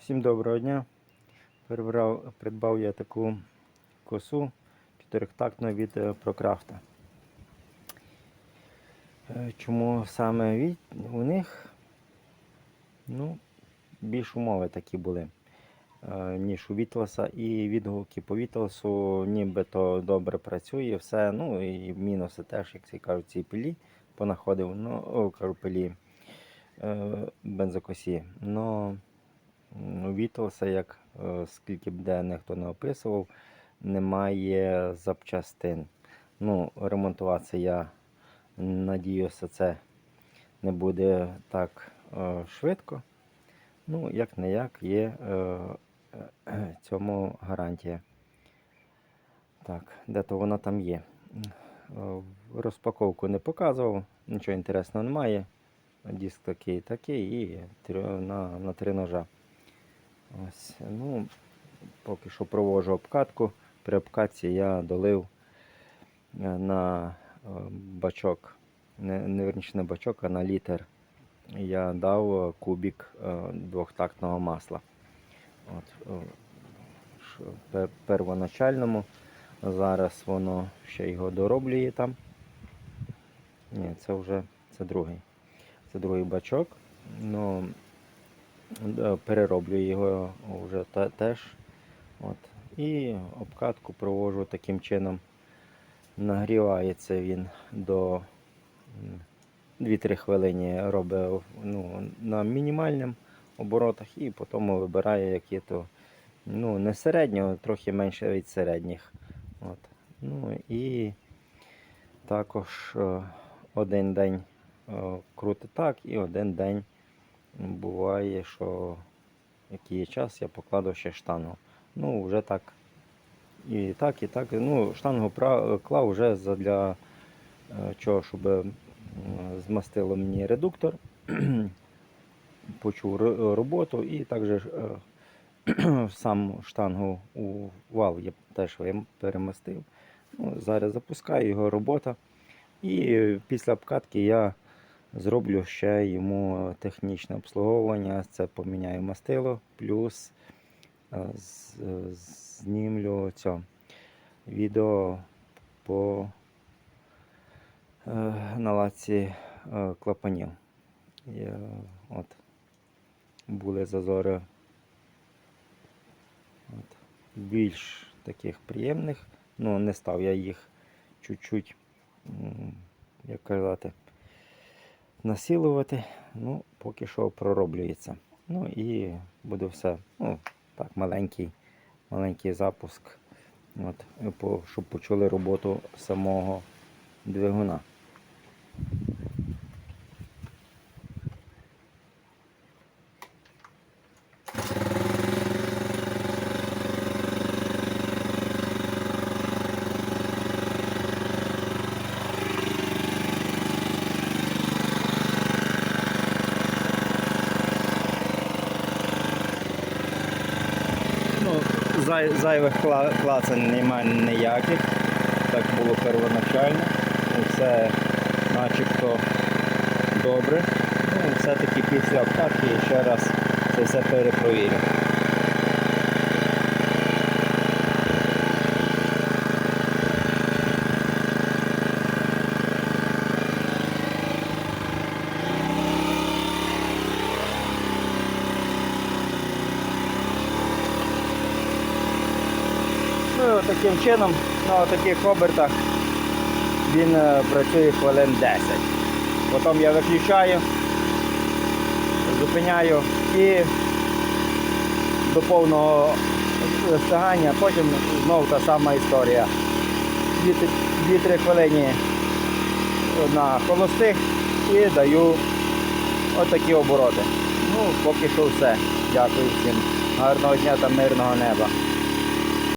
Всім доброго дня. Прибрав, придбав я таку косу чотирьохтактну від е, Procraft. Е, Чому саме від у них ну, більш умови такі були, е, ніж у Вітласа. І відгуки по Вітласу нібито добре працює, все. Ну і мінуси теж, як ці кажуть, ці пилі понаходив. Ну, кажу, пилі е, бензокосі. Но Вітлса, як е, скільки б де ніхто не описував, немає запчастин. Ну, ремонтуватися я надіюся, це не буде так е, швидко. Ну, як не як, є е, цьому гарантія. Так, де то вона там є. Розпаковку не показував, нічого інтересного немає. Диск такий, такий і на, на три ножа. Ось, ну, поки що провожу обкатку. При обкатці я долив е, на е, бачок, не, не верніше на бачок, а на літр. Я дав е, кубік двохтактного масла. От, первоначальному. Зараз воно ще його дороблює там. Ні, це вже це другий. Це другий бачок. Ну, Перероблюю його вже теж. От. І обкатку проводжу таким чином. Нагрівається він до 2-3 хвилини робить ну, на мінімальним оборотах і потім вибирає, які то ну, не середнього, трохи менше від середніх. От. Ну, і також е, один день е, крутить так і один день буває, що який є час, я покладу ще штангу. Ну, вже так. І так, і так. Ну, штангу клав вже для е, чого, щоб змастило мені редуктор, почув роботу і також е, сам штангу у вал я теж перемастив. Ну, зараз запускаю його робота. І після обкатки я Зроблю ще йому технічне обслуговування. Це поміняю мастило, плюс е, е, знімлю цьо, відео по е, наладці клапанів. От, були зазори от, більш таких приємних. Ну, не став я їх чуть-чуть, як казати, насилувати. Ну, поки що пророблюється. Ну і буде все. Ну, так, маленький, маленький запуск. От, щоб почули роботу самого двигуна. Ну, зай, зайвих клацань немає ніяких. Так було первоначально. Все начебто добре. Ну, все-таки після обкатки ще раз це все перепровірю. Ну, таким чином, на таких обертах він е, працює хвилин 10. Потім я виключаю, зупиняю і до повного стигання, потім знову та сама історія. 2-3 хвилини на холостих і даю отакі обороти. Ну, поки що все. Дякую всім. Гарного дня та мирного неба.